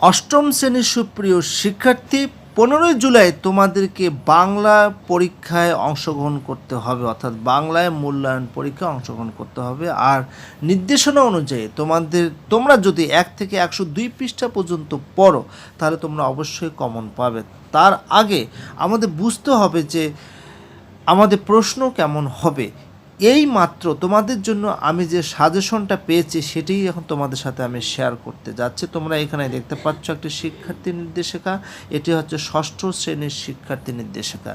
অষ্টম শ্রেণির সুপ্রিয় শিক্ষার্থী, পনেরোই জুলাই তোমাদেরকে বাংলা পরীক্ষায় অংশগ্রহণ করতে হবে, অর্থাৎ বাংলায় মূল্যায়ন পরীক্ষায় অংশগ্রহণ করতে হবে। আর নির্দেশনা অনুযায়ী তোমাদের, তোমরা যদি এক থেকে একশো দুই পৃষ্ঠা পর্যন্ত পড়ো, তাহলে তোমরা অবশ্যই কমন পাবে। তার আগে আমাদের বুঝতে হবে যে আমাদের প্রশ্ন কেমন হবে। এই মাত্র তোমাদের জন্য আমি যে সাজেশনটা পেয়েছি, সেটাই এখন তোমাদের সাথে আমি শেয়ার করতে যাচ্ছি। তোমরা এখানে দেখতে পাচ্ছ একটি শিক্ষার্থী নির্দেশিকা, এটি হচ্ছে ষষ্ঠ শ্রেণির শিক্ষার্থী নির্দেশিকা।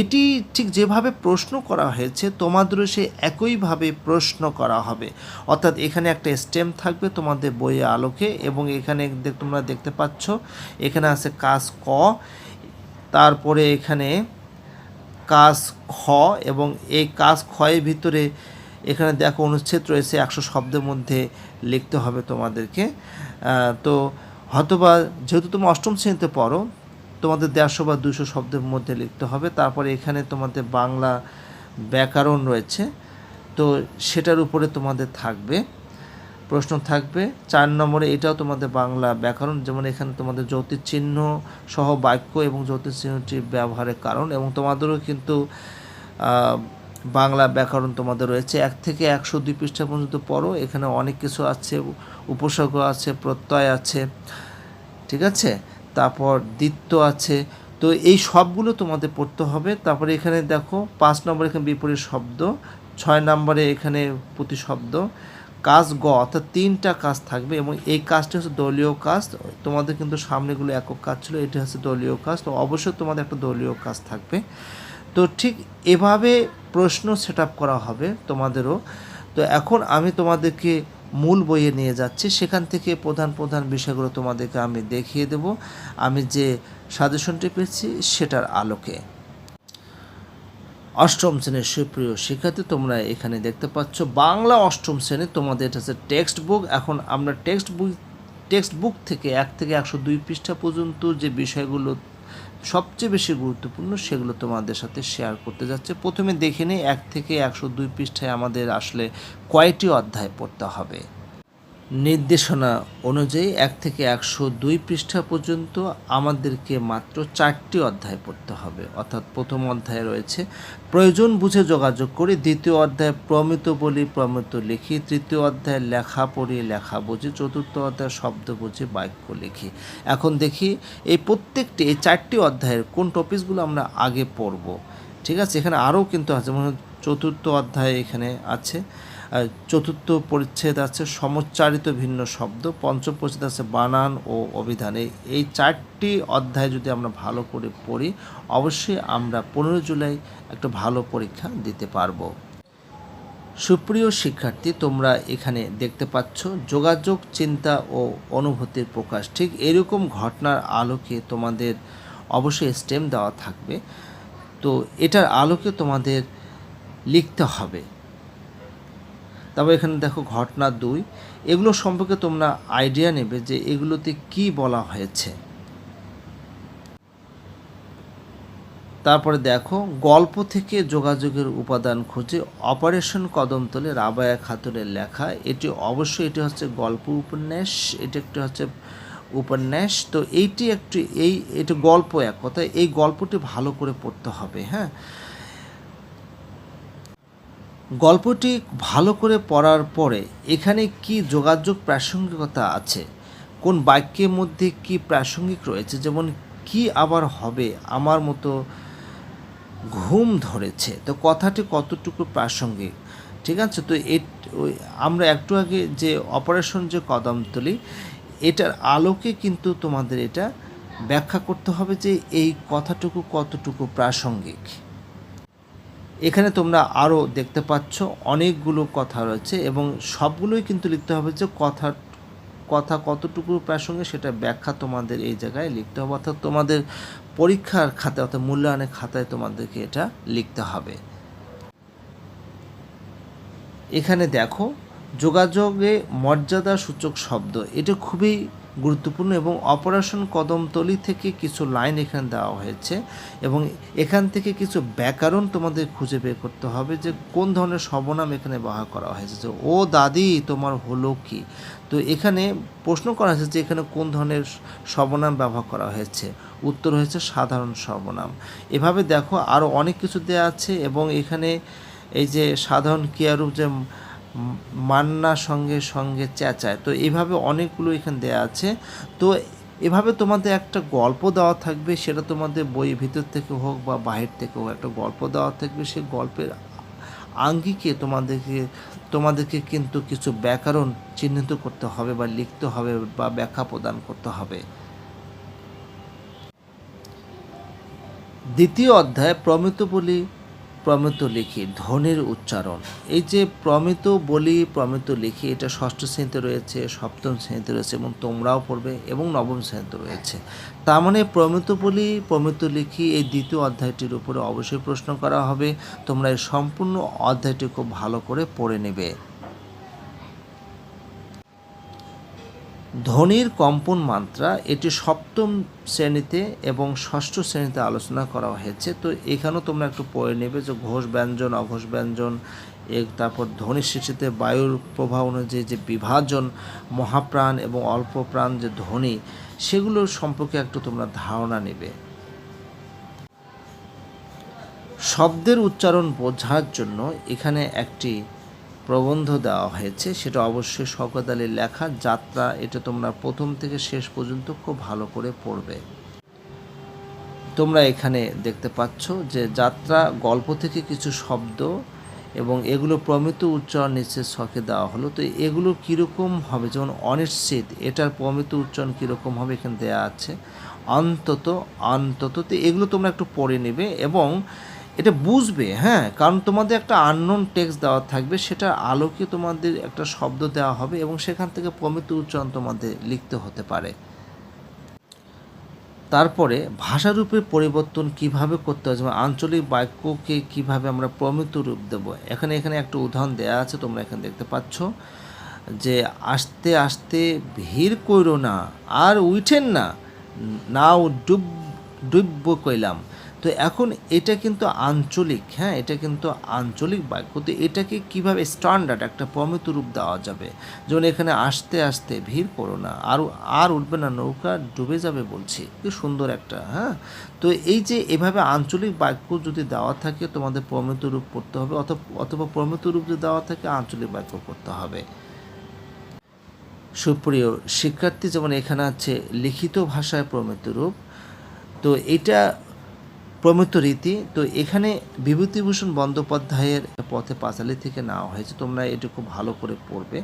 এটি ঠিক যেভাবে প্রশ্ন করা হয়েছে, তোমাদেরও সে একইভাবে প্রশ্ন করা হবে। অর্থাৎ এখানে একটা স্টেম থাকবে তোমাদের বইয়ে আলোকে, এবং এখানে তোমরা দেখতে পাচ্ছ, এখানে আছে কাজ ক, তারপরে এখানে কাজ খ এবং এই কাজ খয়ের ভিতরে এখানে দেখো অনুচ্ছেদ রয়েছে একশো শব্দের মধ্যে লিখতে হবে তোমাদেরকে। তো হয়তোবা যেহেতু তুমি অষ্টম শ্রেণীতে পড়ো, তোমাদের দেড়শো বা দুশো শব্দের মধ্যে লিখতে হবে। তারপরে এখানে তোমাদের বাংলা ব্যাকরণ রয়েছে, তো সেটার উপরে তোমাদের থাকবে। প্রশ্ন থাকবে। চার নম্বরে এটাও তোমাদের বাংলা ব্যাকরণ, যেমন এখানে তোমাদের চিহ্ন সহ বাক্য এবং চিহ্নটির ব্যবহারের কারণ এবং তোমাদেরও কিন্তু বাংলা ব্যাকরণ তোমাদের রয়েছে। এক থেকে একশো দুই পৃষ্ঠা পর্যন্ত পড়ো, এখানে অনেক কিছু আছে, উপসর্গ আছে, প্রত্যয় আছে, ঠিক আছে? তারপর দ্বিত্ব আছে। তো এই সবগুলো তোমাদের পড়তে হবে। তারপরে এখানে দেখো, পাঁচ নম্বরে এখানে বিপরীত শব্দ, ছয় নম্বরে এখানে প্রতিশব্দ কাজ গ, অর্থাৎ তিনটা কাজ থাকবে এবং এই কাজটি হচ্ছে দলীয় কাজ। তোমাদের কিন্তু সামনেগুলো একক কাজ ছিল, এটা হচ্ছে দলীয় কাজ। তো অবশ্যই তোমাদের একটা দলীয় কাজ থাকবে। তো ঠিক এভাবে প্রশ্ন সেট করা হবে তোমাদেরও। তো এখন আমি তোমাদেরকে মূল বইয়ে নিয়ে যাচ্ছি। সেখান থেকে প্রধান প্রধান বিষয়গুলো তোমাদেরকে আমি দেখিয়ে দেব। আমি যে সাজেশনটি পেয়েছি, সেটার আলোকে। অষ্টম শ্রেণির সুপ্রিয় শিক্ষার্থী, তোমরা এখানে দেখতে পাচ্ছ, বাংলা অষ্টম শ্রেণি তোমাদের এটা টেক্সট বুক এখন আমরা টেক্সট বুক টেক্সট বুক থেকে এক থেকে একশো দুই পৃষ্ঠা পর্যন্ত যে বিষয়গুলো সবচেয়ে বেশি গুরুত্বপূর্ণ, সেগুলো তোমাদের সাথে শেয়ার করতে যাচ্ছে। প্রথমে দেখে নিই, এক থেকে একশো দুই পৃষ্ঠায় আমাদের আসলে কয়টি অধ্যায় পড়তে হবে। নির্দেশনা অনুযায়ী এক থেকে একশো দুই পৃষ্ঠা পর্যন্ত আমাদেরকে মাত্র চারটি অধ্যায় পড়তে হবে। অর্থাৎ প্রথম অধ্যায়ে রয়েছে, প্রয়োজন বুঝে যোগাযোগ করি। দ্বিতীয় অধ্যায়, প্রমিত বলি, প্রমিত লিখি। তৃতীয় অধ্যায়, লেখা পড়ি, লেখা বুঝি। চতুর্থ অধ্যায়, শব্দ বুঝি, বাক্য লিখি। এখন দেখি, এই প্রত্যেকটি, এই চারটি অধ্যায়ের কোন টপিকসগুলো আমরা আগে পড়ব? ঠিক আছে, এখানে আরও কিন্তু আছে, মনে চতুর্থ অধ্যায় এখানে আছে। চতুর্থ পরিচ্ছেদ আছে, সমচ্চারিত ভিন্ন শব্দ, পঞ্চম পরিচ্ছেদ আছে বানান ও অভিধান। এই চারটি অধ্যায় যদি আমরা ভালো করে পড়ি, অবশ্যই আমরা পনেরো জুলাই একটা ভালো পরীক্ষা দিতে পারব। সুপ্রিয় শিক্ষার্থী, তোমরা এখানে দেখতে পাচ্ছ যোগাযোগ, চিন্তা ও অনুভূতির প্রকাশ। ঠিক এরকম ঘটনার আলোকে তোমাদের অবশ্যই স্টেম দেওয়া থাকবে। তো এটার আলোকে তোমাদের লিখতে হবে। তারপর এখানে দেখো ঘটনা দুই। এগুলো সম্পর্কে তোমরা আইডিয়া নেবে যে এগুলোতে কি বলা হয়েছে। তারপরে দেখো, গল্প থেকে যোগাযোগের উপাদান খুঁজে অপারেশন কদমতলে রাবায়া খাতুনের লেখা। এটি অবশ্যই এটি হচ্ছে গল্প উপন্যাস, এটি একটি হচ্ছে উপন্যাস। তো এইটি একটি, এই, এটি গল্প এক। কথা এই গল্পটি ভালো করে পড়তে হবে হ্যাঁ? গল্পটি ভালো করে পড়ার পরে এখানে কি যোগাযোগ প্রাসঙ্গিকতা আছে? কোন বাক্যের মধ্যে কি প্রাসঙ্গিক রয়েছে? যেমন, কি আবার হবে? আমার মতো ঘুম ধরেছে। তো কথাটি কতটুকু প্রাসঙ্গিক? ঠিক আছে? তো এ আমরা একটু আগে যে অপারেশন যে কদম তুলি, এটার আলোকে কিন্তু তোমাদের এটা ব্যাখ্যা করতে হবে যে এই কথাটুকু কতটুকু প্রাসঙ্গিক। এখানে তোমরা আরও দেখতে পাচ্ছ অনেকগুলো কথা রয়েছে এবং সবগুলোই কিন্তু লিখতে হবে যে কথা কথা কতটুকু প্রাসঙ্গে সেটা ব্যাখ্যা তোমাদের এই জায়গায় লিখতে হবে। অর্থাৎ তোমাদের পরীক্ষার খাতায় অর্থাৎ মূল্যায়নের খাতায় তোমাদেরকে এটা লিখতে হবে। এখানে দেখো, যোগাযোগে মর্যাদা সূচক শব্দ, এটা খুবই গুরুত্বপূর্ণ এবং অপারেশন কদমতলি থেকে কিছু লাইন এখানে দেওয়া হয়েছে এবং এখান থেকে কিছু ব্যাকরণ তোমাদের খুঁজে বের করতে হবে যে কোন ধরনের সর্বনাম এখানে ব্যবহার করা হয়েছে। যে, ও দাদি, তোমার হলো কি? তো এখানে প্রশ্ন করা হয়েছে যে এখানে কোন ধরনের সর্বনাম ব্যবহার করা হয়েছে। উত্তর হয়েছে সাধারণ সর্বনাম। এভাবে দেখো আরও অনেক কিছু দেওয়া আছে এবং এখানে এই যে সাধারণ ক্রিয়ারূপ যে মান্না সঙ্গে সঙ্গে চেঁচায়। তো এইভাবে অনেকগুলো এখানে দেওয়া আছে। তো এভাবে তোমাদের একটা গল্প দেওয়া থাকবে, সেটা তোমাদের বইয়ের ভিতর থেকে হোক বা বাহির থেকে হোক, একটা গল্প দেওয়া থাকবে। সেই গল্পের আঙ্গিকে তোমাদেরকে তোমাদেরকে কিন্তু কিছু ব্যাকরণ চিহ্নিত করতে হবে বা লিখতে হবে বা ব্যাখ্যা প্রদান করতে হবে। দ্বিতীয় অধ্যায় প্রমিত বলি প্রমিত লিখি, ধ্বনির উচ্চারণ। এই যে প্রমিত বলি, প্রমিত লিখি, এটা ষষ্ঠ শ্রেণীতে রয়েছে, সপ্তম শ্রেণীতে রয়েছে এবং তোমরাও পড়বে এবং নবম শ্রেণীতে রয়েছে। তার মানে প্রমিত বলি, প্রমিত লিখি, এই দ্বিতীয় অধ্যায়টির উপরে অবশ্যই প্রশ্ন করা হবে। তোমরা এই সম্পূর্ণ অধ্যায়টি খুব ভালো করে পড়ে নেবে। ধ্বনির কম্পন মাত্রা এটি সপ্তম শ্রেণীতে এবং ষষ্ঠ শ্রেণীতে আলোচনা করা হয়েছে। তো এখানেও তোমরা একটু পড়ে নেবে যে ঘোষ ব্যঞ্জন, অঘোষ ব্যঞ্জন তারপর ধ্বনির সৃষ্টিতে বায়ুর প্রভাব অনুযায়ী যে বিভাজন, মহাপ্রাণ এবং অল্প প্রাণ যে ধ্বনি, সেগুলোর সম্পর্কে একটু তোমরা ধারণা নেবে। শব্দের উচ্চারণ বোঝার জন্য এখানে একটি প্রবন্ধ দেওয়া হয়েছে, সেটা অবশ্যই শওকত আলীর লেখা। যাত্রা, এটা তোমরা প্রথম থেকে শেষ পর্যন্ত খুব ভালো করে পড়বে। তোমরা এখানে দেখতে পাচ্ছ যে যাত্রা, গল্প থেকে কিছু শব্দ এবং এগুলো প্রমিত উচ্চারণ নিচে ছকে দেওয়া হলো। তো এগুলো কীরকম হবে? যেমন অনিশ্চিত, এটার প্রমিত উচ্চারণ কীরকম হবে এখানে দেওয়া আছে? অন্তত অন্তত, তো এগুলো তোমরা একটু পড়ে নেবে এবং এটা বুঝবে হ্যাঁ কারণ তোমাদের একটা আননোন টেক্সট দেওয়া থাকবে সেটার আলোকে তোমাদের একটা শব্দ দেওয়া হবে এবং সেখান থেকে প্রমিত উচ্চারণ তোমাদের লিখতে হতে পারে। তারপরে ভাষারূপের পরিবর্তন কীভাবে করতে হয় যেমন আঞ্চলিক বাক্যকে কীভাবে আমরা প্রমিত রূপ দেব? এখানে এখানে একটা উদাহরণ দেওয়া আছে, তোমরা এখানে দেখতে পাচ্ছ যে, আস্তে আস্তে ভিড় কইরো না, আর উঠেন না, নাও ডুব, ডুবব কইলাম। তো এখন এটা কিন্তু আঞ্চলিক হ্যাঁ? এটা কিন্তু আঞ্চলিক বাক্য। তো এটাকে কীভাবে স্ট্যান্ডার্ড একটা প্রমিত রূপ দেওয়া যাবে? যেমন এখানে আস্তে আস্তে ভিড় করো না, আর আর উঠবে না, নৌকা ডুবে যাবে বলছি। কি সুন্দর একটা হ্যাঁ? তো এই যে এভাবে আঞ্চলিক বাক্য যদি দেওয়া থাকে, তোমাদের প্রমিত রূপ পড়তে হবে অথবা অথবা প্রমিত রূপ যদি দেওয়া থাকে, আঞ্চলিক বাক্য করতে হবে। সুপ্রিয় শিক্ষার্থী, যেমন এখানে আছে, লিখিত ভাষায় প্রমিত রূপ। তো এটা প্রমিত রীতি, তো এখানে বিভূতিভূষণ বন্দ্যোপাধ্যায়ের পথে পাঁচালি থেকে নেওয়া হয়েছে। তোমরা এটা খুব ভালো করে পড়বে।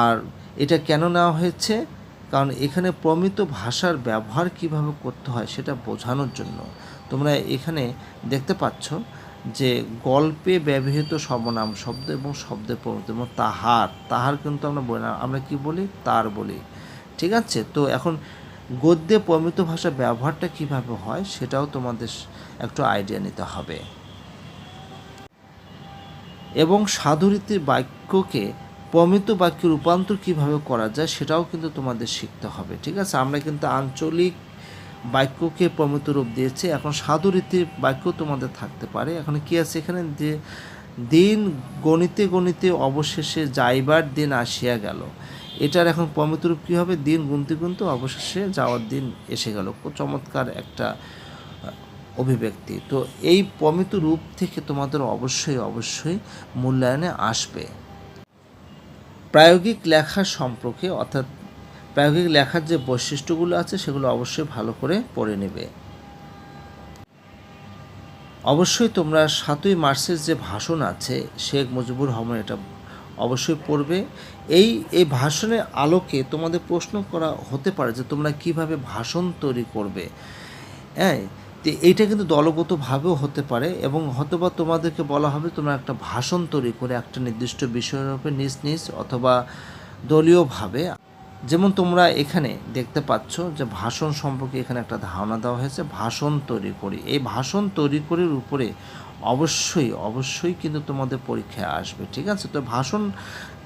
আর এটা কেন নেওয়া হয়েছে? কারণ এখানে প্রমিত ভাষার ব্যবহার কীভাবে করতে হয় সেটা বোঝানোর জন্য। তোমরা এখানে দেখতে পাচ্ছ যে গল্পে ব্যবহৃত সর্বনাম শব্দ এবং শব্দের প্রমিত এবং তাহার তাহার কিন্তু আমরা বলি না, আমরা কি বলি? তার বলি। ঠিক আছে? তো এখন গদ্যে প্রমিত ভাষা ব্যবহারটা কীভাবে হয় সেটাও তোমাদের একটু আইডিয়া নিতে হবে। এবং সাধুরীতির বাক্যকে প্রমিত বাক্যে রূপান্তর কীভাবে করা যায় সেটাও কিন্তু তোমাদের শিখতে হবে, ঠিক আছে? আমরা কিন্তু আঞ্চলিক বাক্যকে প্রমিত রূপ দিয়েছি, এখন সাধুরীতির বাক্য তোমাদের থাকতে পারে। এখন কি আছে এখানে? দিন গণিতে গণিতে অবশেষে যাইবার দিন আসিয়া গেল। এটার এখন প্রমিত রূপ কী হবে? দিন গুনতে গুনতে অবশেষে যাওয়ার দিন এসে গেল। চমৎকার একটা অভিব্যক্তি। তো এই প্রমিত রূপ থেকে তোমাদের অবশ্যই অবশ্যই মূল্যায়নে আসবে। প্রায়োগিক লেখার সম্পর্কে, অর্থাৎ প্রায়োগিক লেখার যে বৈশিষ্ট্যগুলো আছে, সেগুলো অবশ্যই ভালো করে পড়ে নেবে। অবশ্যই তোমরা সাতই মার্চের যে ভাষণ আছে, শেখ মুজিবুর রহমান এটা অবশ্যই পড়বে। এই এই ভাষণের আলোকে তোমাদের প্রশ্ন করা হতে পারে যে তোমরা কীভাবে ভাষণ তৈরি করবে। হ্যাঁ তো এইটা কিন্তু দলগতভাবেও হতে পারে এবং হয়তোবা তোমাদেরকে বলা হবে তোমরা একটা ভাষণ তৈরি করে একটা নির্দিষ্ট বিষয়ের উপরে নিজ নিজ অথবা দলীয়ভাবে। যেমন তোমরা এখানে দেখতে পাচ্ছ যে ভাষণ সম্পর্কে এখানে একটা ধারণা দেওয়া হয়েছে, ভাষণ তৈরি করি। এই ভাষণ তৈরি করির উপরে অবশ্যই অবশ্যই কিন্তু তোমাদের পরীক্ষায় আসবে, ঠিক আছে? তো ভাষণ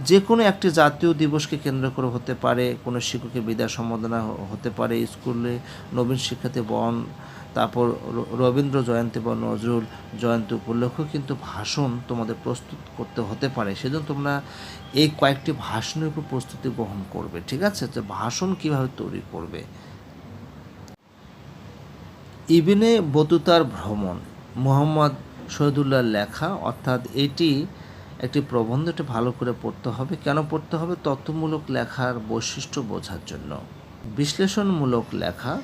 যে কোনো একটি জাতীয় দিবসকে কেন্দ্র করে হতে পারে, কোনো শিক্ষকের বিদায় সম্বোধনা হতে পারে, স্কুলে নবীন শিক্ষার্থী বন, তারপর রবীন্দ্র জয়ন্তী বা নজরুল জয়ন্তী উপলক্ষেও কিন্তু ভাষণ তোমাদের প্রস্তুত করতে হতে পারে। সেজন্য তোমরা এই কয়েকটি ভাষণের উপর প্রস্তুতি গ্রহণ করবে, ঠিক আছে? যে ভাষণ কীভাবে তৈরি করবে? ইবিনে বতুতার ভ্রমণ, মোহাম্মদ শহীদুল্লাহর লেখা, অর্থাৎ এটি একটি প্রবন্ধ, এটা ভালো করে পড়তে হবে। কেন পড়তে হবে? তথ্যমূলক লেখার বৈশিষ্ট্য বোঝার জন্য। বিশ্লেষণমূলক লেখা,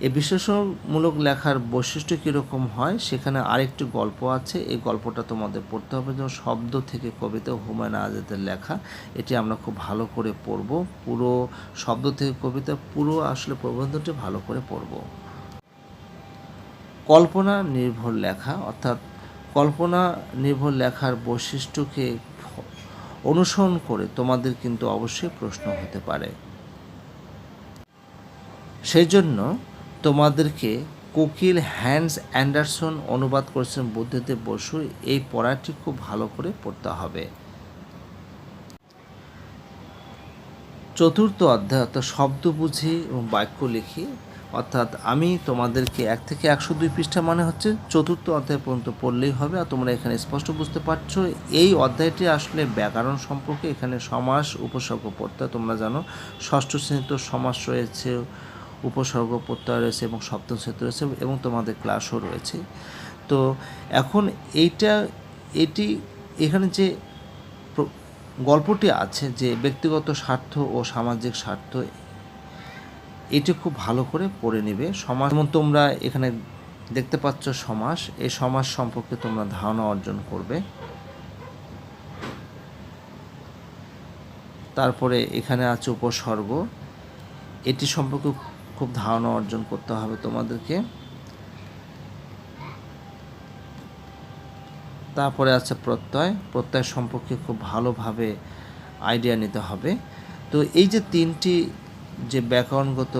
এই বিশ্লেষণমূলক লেখার বৈশিষ্ট্য কীরকম হয়? সেখানে আরেকটি গল্প আছে, এই গল্পটা তোমাদের পড়তে হবে। যেমন শব্দ থেকে কবিতা, হুমায়ুন আজাদের লেখা, এটি আমরা খুব ভালো করে পড়ব। পুরো শব্দ থেকে কবিতা, পুরো আসলে প্রবন্ধটি ভালো করে পড়ব। কল্পনা নির্ভর লেখা, অর্থাৎ কল্পনা নির্ভর লেখার বৈশিষ্ট্যকে অনুসরণ করে তোমাদের কিন্তু অবশ্যই প্রশ্ন হতে পারে। সেই জন্য তোমাদেরকে কোকিল হ্যান্স অ্যান্ডারসন অনুবাদ করেছেন বুদ্ধদেব বসু। এই পড়াটি খুব ভালো করে পড়তে হবে। চতুর্থ অধ্যায় অর্থাৎ শব্দ বুঝি এবং বাক্য লিখি। অর্থাৎ আমি তোমাদেরকে এক থেকে একশো দুই পৃষ্ঠা মানে হচ্ছে চতুর্থ অধ্যায় পর্যন্ত পড়লেই হবে, আর তোমরা এখানে স্পষ্ট বুঝতে পারছ। এই অধ্যায়টি আসলে ব্যাকরণ সম্পর্কে এখানে সমাস উপসর্গ পড়তে তোমরা জানো। ষষ্ঠ শ্রেণীতে সমাস রয়েছে, উপসর্গ প্রত্যয় রয়েছে এবং সপ্তম শ্রেণীতে রয়েছে এবং তোমাদের ক্লাসও রয়েছে। তো এখন এইটা, এটি এখানে যে গল্পটি আছে যে ব্যক্তিগত স্বার্থ ও সামাজিক স্বার্থ এটি খুব ভালো করে পড়ে নেবে। সমাজ যেমন তোমরা এখানে দেখতে পাচ্ছ সমাস, এই সমাজ সম্পর্কে তোমরা ধারণা অর্জন করবে। তারপরে এখানে আছে উপসর্গ। এটি সম্পর্কে খুব ধারণা অর্জন করতে হবে তোমাদেরকে। তারপরে আছে প্রত্যয়। প্রত্যয় সম্পর্কে খুব ভালোভাবে আইডিয়া নিতে হবে। তো এই যে তিনটি যে ব্যাকরণগত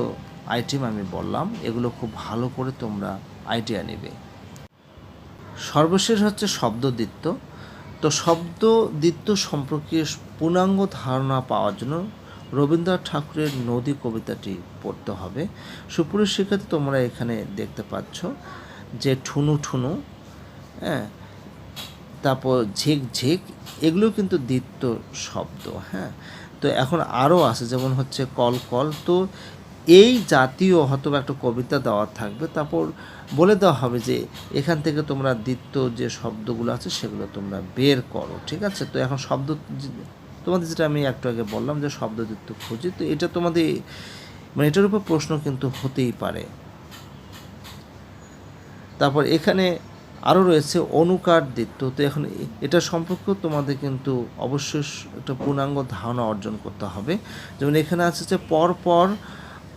আইটেম আমি বললাম, এগুলো খুব ভালো করে তোমরা আইডিয়া নেবে। সর্বশেষ হচ্ছে শব্দদিত্য তো শব্দদিত্য সম্পর্কে পূর্ণাঙ্গ ধারণা পাওয়ার জন্য রবীন্দ্রনাথ ঠাকুরের নদী কবিতাটি পড়তে হবে। সুপুরের শিক্ষার্থী, তোমরা এখানে দেখতে পাচ্ছ যে ঠুনু ঠুনু হ্যাঁ তারপর ঝিক ঝিক, এগুলো কিন্তু দ্বিত্ব শব্দ হ্যাঁ। তো এখন আরও আছে, যেমন হচ্ছে কল কল। তো এই জাতীয় হয়তো একটা কবিতা দেওয়া থাকবে, তারপর বলে দেওয়া হবে যে এখান থেকে তোমরা দ্বিত্ব যে শব্দগুলো আছে সেগুলো তোমরা বের করো, ঠিক আছে? তো এখন শব্দ তোমাদের যেটা আমি একটু আগে বললাম যে শব্দ দ্বিত্ব খুঁজি, তো এটা তোমাদের মানে এটার উপর প্রশ্ন কিন্তু হতেই পারে। তারপর এখানে আরও রয়েছে অনুকার দিত্য। তো এখন এটা সম্পর্কেও তোমাদের কিন্তু অবশ্যই একটা পূর্ণাঙ্গ ধারণা অর্জন করতে হবে। যেমন এখানে আছে যে পর পর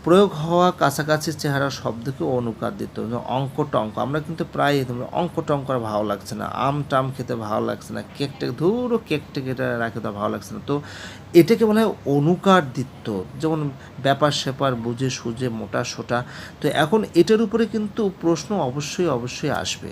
প্রয়োগ হওয়া কাছাকাছি চেহারা শব্দকে অনুকার দিত অঙ্ক টঙ্ক আমরা কিন্তু প্রায় অঙ্ক টঙ্ক আর ভালো লাগছে না। আম টাম খেতে ভালো লাগছে না, কেক টেক, ধুরো কেক টেক এটা রাখে তো ভালো লাগছে না। তো এটাকে বলা হয় অনুকার দিত্য। যেমন ব্যাপার স্যাপার, বুঝে সুঝে, মোটা সোটা। তো এখন এটার উপরে কিন্তু প্রশ্ন অবশ্যই অবশ্যই আসবে।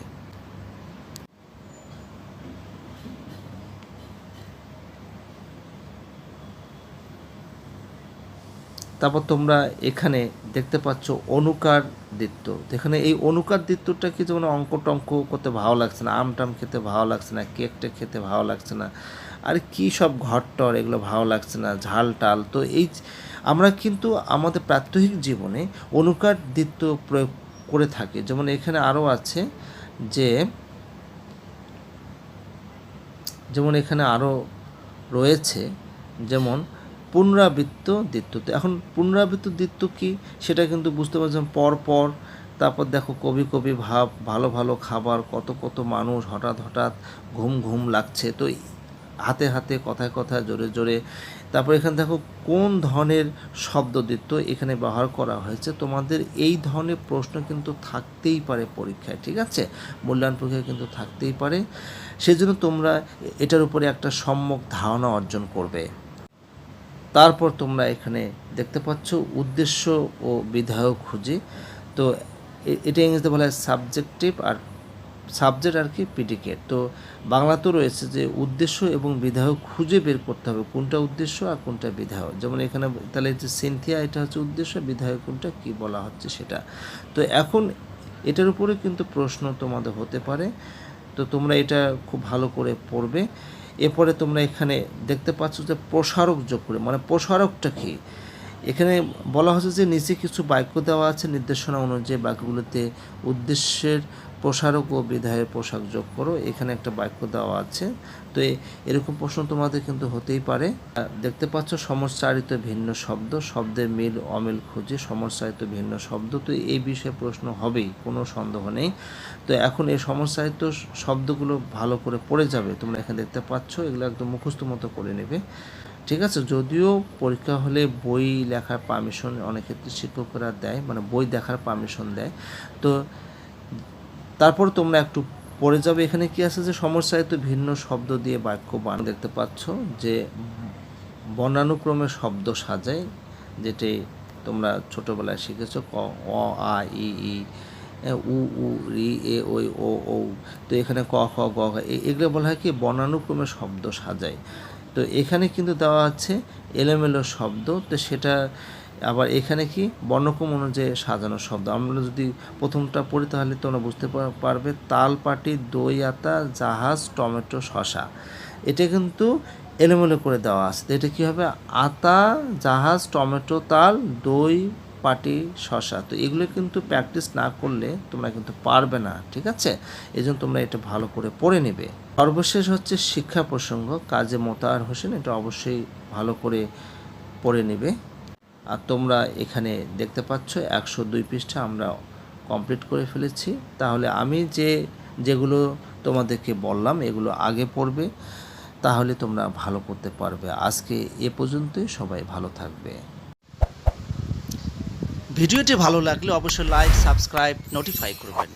তারপর তোমরা এখানে দেখতে পাচ্ছ অনুকার দিত্য। এখানে এই অনুকার দিত্যটা কি যেমন অঙ্ক টঙ্ক করতে ভালো লাগছে না আম টাম খেতে ভালো লাগছে না কেক টেক খেতে ভালো লাগছে না, আর কি সব ঘরটর, এগুলো ভালো লাগছে না, ঝাল টাল। তো এই আমরা কিন্তু আমাদের প্রাত্যহিক জীবনে অনুকার দিত্য প্রয়োগ করে থাকি। যেমন এখানে আরও আছে যে, যেমন এখানে আরও রয়েছে, যেমন পুনরাবৃত্ত দ্বিত্ব। তো এখন পুনরাবৃত্ত দ্বিত্ব কি? সেটা কিন্তু বুঝতে পারছেন পর পর। তারপর দেখো কবি কবি ভাব, ভালো ভালো খাবার, কত কত মানুষ হঠাৎ হঠাৎ ঘুম ঘুম লাগছে। তো হাতে হাতে, কথায় কথায়, জোরে জোরে। তারপর এখানে দেখো কোন ধরনের শব্দ দ্বিত্ব এখানে ব্যবহার করা হয়েছে? তোমাদের এই ধরনের প্রশ্ন কিন্তু থাকতেই পারে পরীক্ষায়, ঠিক আছে? মূল্যায়ন পরীক্ষায় কিন্তু থাকতেই পারে। সেজন্য তোমরা এটার উপরে একটা সম্যক ধারণা অর্জন করবে। তারপর তোমরা এখানে দেখতে পাচ্ছ উদ্দেশ্য ও বিধায়ক খুঁজে। তো এটা ইংরেজিতে বলা হয় সাবজেক্টিভ আর সাবজেক্ট আর কি পিডিকেট তো বাংলাতেও রয়েছে যে উদ্দেশ্য এবং বিধায়ক খুঁজে বের করতে হবে কোনটা উদ্দেশ্য আর কোনটা বিধায়ক। যেমন এখানে তাহলে যে সিনথিয়া এটা হচ্ছে উদ্দেশ্য, বিধায়ক কোনটা, কি বলা হচ্ছে সেটা। তো এখন এটার উপরে কিন্তু প্রশ্ন তোমাদের হতে পারে। তো তোমরা এটা খুব ভালো করে পড়বে। এরপরে তোমরা এখানে দেখতে পাচ্ছ যে প্রসারক যোগ করে মানে প্রসারকটা কি? এখানে বলা হচ্ছে যে নিচে কিছু বাক্য দেওয়া আছে নির্দেশনা অনুযায়ী বাক্যগুলোতে উদ্দেশ্যের প্রসারক ও বিধায়ের পোশাক যোগ করো। এখানে একটা বাক্য দেওয়া আছে। তো এরকম প্রশ্ন তোমাদের কিন্তু হতেই পারে। দেখতে পাচ্ছ সমস্যারিত ভিন্ন শব্দ, শব্দের মিল অমিল খুঁজে সমস্যায়িত ভিন্ন শব্দ। তো এই বিষয়ে প্রশ্ন হবেই, কোনো সন্দেহ নেই। তো এখন এই সমস্যায়িত শব্দগুলো ভালো করে পড়ে যাবে। তোমরা এখানে দেখতে পাচ্ছ, এগুলো একদম মুখস্থ মতো করে নেবে। ঠিক আছে? যদিও পরীক্ষা হলে বই লেখার পারমিশন অনেক ক্ষেত্রে শিক্ষকরা দেয় মানে বই দেখার পারমিশন দেয়। তো তারপর তোমরা একটু পড়ে যাবে। এখানে কি আছে যে সমস্যায়িত ভিন্ন শব্দ দিয়ে বাক্য বান দেখতে পাচ্ছ, যে বর্ণানুক্রমে শব্দ সাজায়, যেটি তোমরা ছোটোবেলায় শিখেছো, ক, অ, আ, ই ই উ উ, রি, এ ওই ও ও তো এখানে ক, খ, গ এগুলো বলা হয় কি, বর্ণানুক্রমে শব্দ সাজায়। তো এখানে কিন্তু দেওয়া আছে এলোমেলো শব্দ। তো সেটা আবার এখানে কি বর্ণক্রম অনুযায়ী সাজানো শব্দ? আমরা যদি প্রথমটা পড়ি তাহলে তোমরা বুঝতে পার- পারবে। তাল পাটি দই আতা, জাহাজ, টমেটো শশা এটা কিন্তু এলোমেলো করে দেওয়া আছে। এটা কী হবে? আতা, জাহাজ, টমেটো, তাল, দই, পাটি শশা তো এগুলো কিন্তু প্র্যাকটিস না করলে তোমরা কিন্তু পারবে না, ঠিক আছে? এই জন্য তোমরা এটা ভালো করে পড়ে নেবে। সর্বশেষ হচ্ছে শিক্ষা প্রসঙ্গ। কাজে মোতাহার হোসেন এটা অবশ্যই ভালো করে পড়ে নেবে। আর তোমরা এখানে দেখতে পাচ্ছ একশো দুই পৃষ্ঠা আমরা কমপ্লিট করে ফেলেছি। তাহলে আমি যে, যেগুলো তোমাদেরকে বললাম, এগুলো আগে পড়বে, তাহলে তোমরা ভালো করতে পারবে। আজকে এ পর্যন্তই, সবাই ভালো থাকবে। ভিডিওটি ভালো লাগলে অবশ্যই লাইক সাবস্ক্রাইব নোটিফাই করবেন।